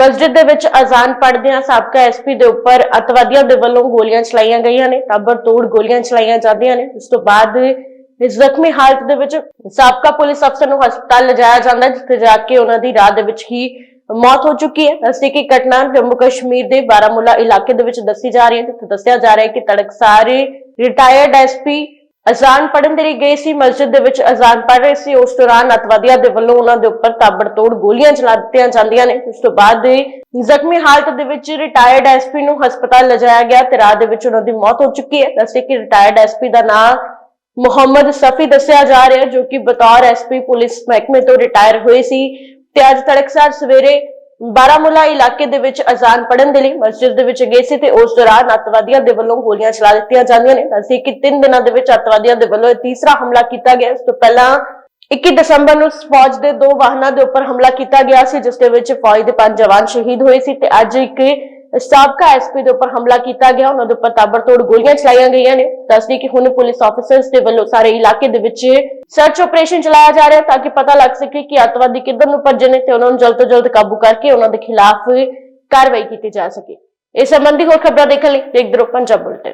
ਮਸਜਿਦ ਦੇ ਵਿੱਚ ਅਜ਼ਾਨ ਪੜ੍ਹਦਿਆਂ ਸਾਬਕਾ ਐਸਪੀ ਦੇ ਉੱਪਰ ਅਤਵਾਦੀਆਂ ਦੇ ਵੱਲੋਂ ਗੋਲੀਆਂ ਚਲਾਈਆਂ ਗਈਆਂ ਨੇ ਤਾਬੜਤੋੜ ਗੋਲੀਆਂ ਚਲਾਈਆਂ ਜਾਂਦੀਆਂ ਨੇ। ਉਸ ਤੋਂ ਬਾਅਦ ਇਸ ਜ਼ਖਮੀ ਹਾਲਤ ਦੇ ਵਿੱਚ ਸਾਬਕਾ ਪੁਲਿਸ ਅਫਸਰ ਨੂੰ ਹਸਪਤਾਲ ਲਿਜਾਇਆ ਜਾਂਦਾ ਜਿੱਥੇ ਜਾ ਕੇ ਉਹਨਾਂ ਦੀ ਰਾਹ ਦੇ ਵਿੱਚ ਹੀ ਮੌਤ ਹੋ ਚੁੱਕੀ ਹੈ। ਦੱਸੀ ਕਿ ਘਟਨਾ ਜੰਮੂ ਕਸ਼ਮੀਰ ਦੇ ਬਾਰਾਮੂਲਾ ਇਲਾਕੇ ਦੇ ਵਿੱਚ ਦੱਸੀ ਜਾ ਰਹੀ ਹੈ, ਜਿੱਥੇ ਦੱਸਿਆ ਜਾ ਰਿਹਾ ਹੈ ਕਿ ਤੜਕਸਾਰੇ ਰਿਟਾਇਰਡ ਐਸਪੀ ਅਜ਼ਾਨ ਪੜਨ ਦੇ ਲਈ ਗਏ ਸੀ, ਮਸਜਿਦ ਦੇ ਵਿੱਚ ਅਜ਼ਾਨ ਪੜ ਰਹੇ ਸੀ। ਉਸ ਦੌਰਾਨ ਅਤਵਾਦੀਆਂ ਦੇ ਵੱਲੋਂ ਉਹਨਾਂ ਦੇ ਉੱਪਰ ਤਾਬੜਤੋੜ ਗੋਲੀਆਂ ਚਲਾ ਦਿੱਤੀਆਂ ਜਾਂਦੀਆਂ ਨੇ। ਉਸ ਤੋਂ ਬਾਅਦ ਜ਼ਖਮੀ ਹਾਲਤ ਦੇ ਵਿੱਚ ਰਿਟਾਇਰਡ ਐਸਪੀ ਨੂੰ ਹਸਪਤਾਲ ਲਿਜਾਇਆ ਗਿਆ ਤੇ ਰਾਤ ਦੇ ਵਿੱਚ ਉਹਨਾਂ ਦੀ ਮੌਤ ਹੋ ਚੁੱਕੀ ਹੈ। ਦੱਸੇ ਕਿ ਰਿਟਾਇਰਡ ਐਸਪੀ ਦਾ ਨਾਮ ਮੁਹੰਮਦ ਸਫੀ ਦੱਸਿਆ ਜਾ ਰਿਹਾ ਜੋ ਕਿ ਬਤੌਰ ਐਸਪੀ ਪੁਲਿਸ ਮਹਿਕਮੇ ਤੋਂ ਰਿਟਾਇਰ ਹੋਏ ਸੀ। ਤੇ ਅੱਜ ਤੜਕਸਾਰ ਸਵੇਰੇ ਬਾਰਾਮੂਲਾ ਇਲਾਕੇ ਦੇ ਵਿੱਚ ਅਜ਼ਾਨ ਪੜਨ ਦੇ ਲਈ ਮਸਜਿਦ ਦੇ ਵਿੱਚ ਗਏ ਸੀ ਤੇ ਉਸ ਦੌਰਾਨ ਅੱਤਵਾਦੀਆਂ ਦੇ ਵੱਲੋਂ ਗੋਲੀਆਂ ਚਲਾ ਦਿੱਤੀਆਂ ਜਾਂਦੀਆਂ ਨੇ। ਅਸੀਂ ਕਿ ਤਿੰਨ ਦਿਨਾਂ ਦੇ ਵਿੱਚ ਅੱਤਵਾਦੀਆਂ ਦੇ ਵੱਲੋਂ ਇਹ ਤੀਸਰਾ ਹਮਲਾ ਕੀਤਾ ਗਿਆ। ਇਸ ਤੋਂ ਪਹਿਲਾਂ 21 ਦਸੰਬਰ ਨੂੰ ਫੌਜ ਦੇ ਦੋ ਵਾਹਨਾਂ ਦੇ ਉੱਪਰ ਹਮਲਾ ਕੀਤਾ ਗਿਆ ਸੀ, ਜਿਸ ਦੇ ਵਿੱਚ ਫੌਜ ਦੇ ਪੰਜ ਜਵਾਨ ਸ਼ਹੀਦ ਹੋਏ ਸੀ ਤੇ ਅੱਜ ਇੱਕ ਸਾਬਕਾ ਐਸਪੀ ਦੇ ਉੱਪਰ ਹਮਲਾ ਕੀਤਾ ਗਿਆ। ਉਹਨਾਂ ਦੇ ਉੱਪਰ ਤਾਬੜਤੋੜ ਗੋਲੀਆਂ ਚਲਾਈਆਂ ਗਈਆਂ ਨੇ। ਦੱਸਦੀ ਕਿ ਹੁਣ ਪੁਲਿਸ ਆਫੀਸਰਸ ਦੇ ਵੱਲੋਂ ਸਾਰੇ ਇਲਾਕੇ ਦੇ ਵਿੱਚ ਸਰਚ ਆਪਰੇਸ਼ਨ ਚਲਾਇਆ ਜਾ ਰਿਹਾ ਤਾਂ ਕਿ ਪਤਾ ਲੱਗ ਸਕੇ ਕਿ ਅੱਤਵਾਦੀ ਕਿੱਧਰ ਨੂੰ ਭੱਜੇ ਨੇ ਤੇ ਉਹਨਾਂ ਨੂੰ ਜਲਦ ਤੋਂ ਜਲਦ ਕਾਬੂ ਕਰਕੇ ਉਹਨਾਂ ਦੇ ਖਿਲਾਫ ਕਾਰਵਾਈ ਕੀਤੀ ਜਾ ਸਕੇ। ਇਸ ਸੰਬੰਧੀ ਹੋਰ ਖਬਰਾਂ ਦੇਖਣ ਲਈ ਦੇਖਦੇ ਰਹੋ ਪੰਜਾਬ ਬੁਲਟਨ।